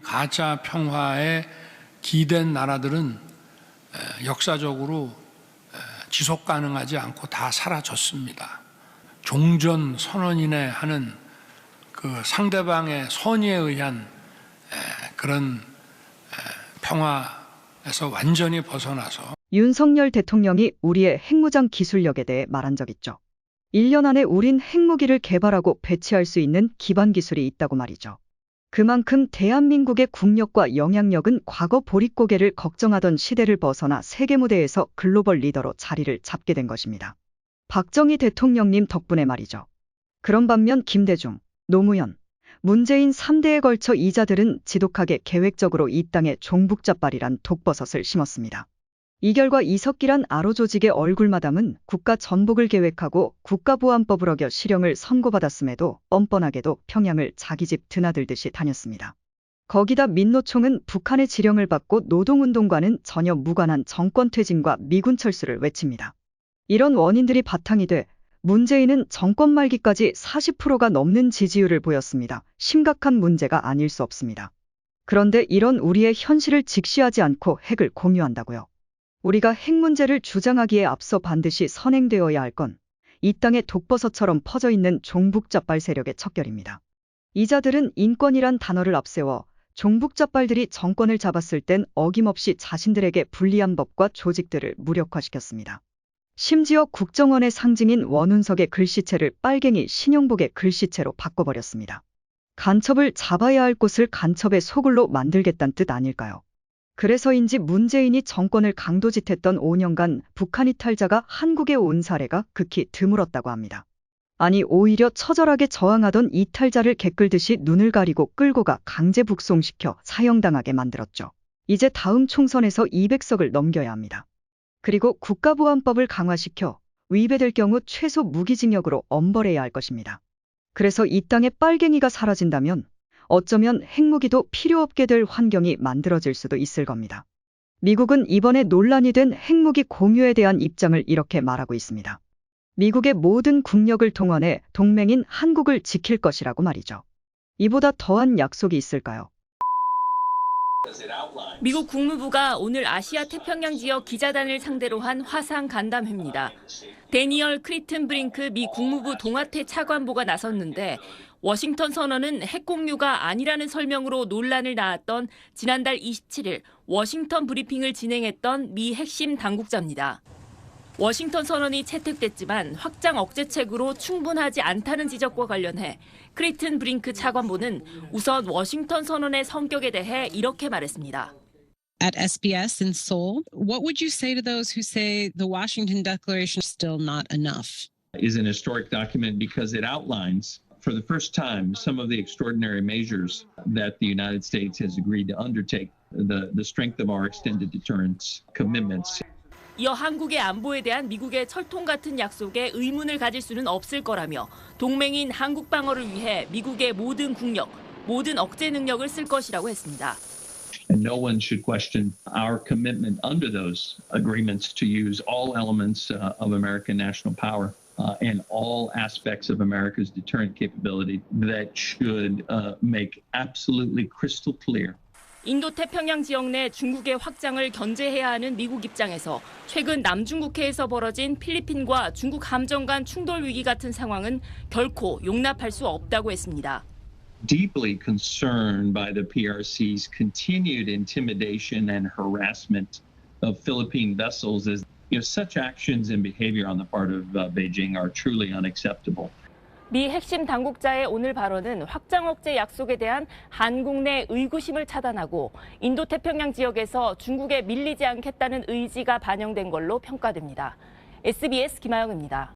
가짜 평화에 기댄 나라들은 에, 역사적으로 에, 지속 가능하지 않고 다 사라졌습니다. 종전 선언이네 하는 그 상대방의 선의에 의한 에, 그런 에, 평화에서 완전히 벗어나서 윤석열 대통령이 우리의 핵무장 기술력에 대해 말한 적 있죠. 1년 안에 우린 핵무기를 개발하고 배치할 수 있는 기반 기술이 있다고 말이죠. 그만큼 대한민국의 국력과 영향력은 과거 보릿고개를 걱정하던 시대를 벗어나 세계 무대에서 글로벌 리더로 자리를 잡게 된 것입니다. 박정희 대통령님 덕분에 말이죠. 그런 반면 김대중, 노무현, 문재인 3대에 걸쳐 이자들은 지독하게 계획적으로 이 땅에 종북자빨이란 독버섯을 심었습니다. 이 결과 이석기란 아로 조직의 얼굴마담은 국가 전복을 계획하고 국가보안법을 어겨 실형을 선고받았음에도 뻔뻔하게도 평양을 자기 집 드나들듯이 다녔습니다. 거기다 민노총은 북한의 지령을 받고 노동운동과는 전혀 무관한 정권 퇴진과 미군 철수를 외칩니다. 이런 원인들이 바탕이 돼 문재인은 정권 말기까지 40%가 넘는 지지율을 보였습니다. 심각한 문제가 아닐 수 없습니다. 그런데 이런 우리의 현실을 직시하지 않고 핵을 공유한다고요. 우리가 핵 문제를 주장하기에 앞서 반드시 선행되어야 할 건 이 땅에 독버섯처럼 퍼져 있는 종북자빨 세력의 척결입니다. 이자들은 인권이란 단어를 앞세워 종북자빨들이 정권을 잡았을 땐 어김없이 자신들에게 불리한 법과 조직들을 무력화시켰습니다. 심지어 국정원의 상징인 원운석의 글씨체를 빨갱이 신용복의 글씨체로 바꿔버렸습니다. 간첩을 잡아야 할 곳을 간첩의 소굴로 만들겠다는 뜻 아닐까요? 그래서인지 문재인이 정권을 강도짓했던 5년간 북한 이탈자가 한국에 온 사례가 극히 드물었다고 합니다. 아니 오히려 처절하게 저항하던 이탈자를 개끌듯이 눈을 가리고 끌고 가 강제 북송시켜 사형당하게 만들었죠. 이제 다음 총선에서 200석을 넘겨야 합니다. 그리고 국가보안법을 강화시켜 위배될 경우 최소 무기징역으로 엄벌해야 할 것입니다. 그래서 이 땅에 빨갱이가 사라진다면 어쩌면 핵무기도 필요 없게 될 환경이 만들어질 수도 있을 겁니다. 미국은 이번에 논란이 된 핵무기 공유에 대한 입장을 이렇게 말하고 있습니다. 미국의 모든 국력을 동원해 동맹인 한국을 지킬 것이라고 말이죠. 이보다 더한 약속이 있을까요? 미국 국무부가 오늘 아시아 태평양 지역 기자단을 상대로 한 화상 간담회입니다. 데니얼 크리튼 브링크 미 국무부 동아태 차관보가 나섰는데 워싱턴 선언은 핵 공유가 아니라는 설명으로 논란을 낳았던 지난달 27일 워싱턴 브리핑을 진행했던 미 핵심 당국자입니다. 워싱턴 선언이 채택됐지만 확장 억제책으로 충분하지 않다는 지적과 관련해 크리튼 브링크 차관보는 우선 워싱턴 선언의 성격에 대해 이렇게 말했습니다. at SBS in Seoul. What would you say to those who say the Washington Declaration is still not enough? is an historic document because it outlines for the first time some of the extraordinary measures that the United States has agreed to undertake, the, the strength of our extended deterrence commitments. 이어 한국의 안보에 대한 미국의 철통 같은 약속에 의문을 가질 수는 없을 거라며 동맹인 한국 방어를 위해 미국의 모든 국력, 모든 억제 능력을 쓸 것이라고 했습니다. And no one should question our commitment under those agreements to use all elements uh, of American national power uh, and all aspects of America's deterrent capability that should uh, make absolutely crystal clear 인도 태평양 지역 내 중국의 확장을 견제해야 하는 미국 입장에서 최근 남중국해에서 벌어진 필리핀과 중국 함정 간 충돌 위기 같은 상황은 결코 용납할 수 없다고 했습니다. deeply concerned by the PRC's continued intimidation and harassment of Philippine vessels as you know such actions and behavior on the part of uh, Beijing are truly unacceptable. 미 핵심 당국자의 오늘 발언은 확장 억제 약속에 대한 한국 내 의구심을 차단하고 인도 태평양 지역에서 중국에 밀리지 않겠다는 의지가 반영된 걸로 평가됩니다. SBS 김아영입니다.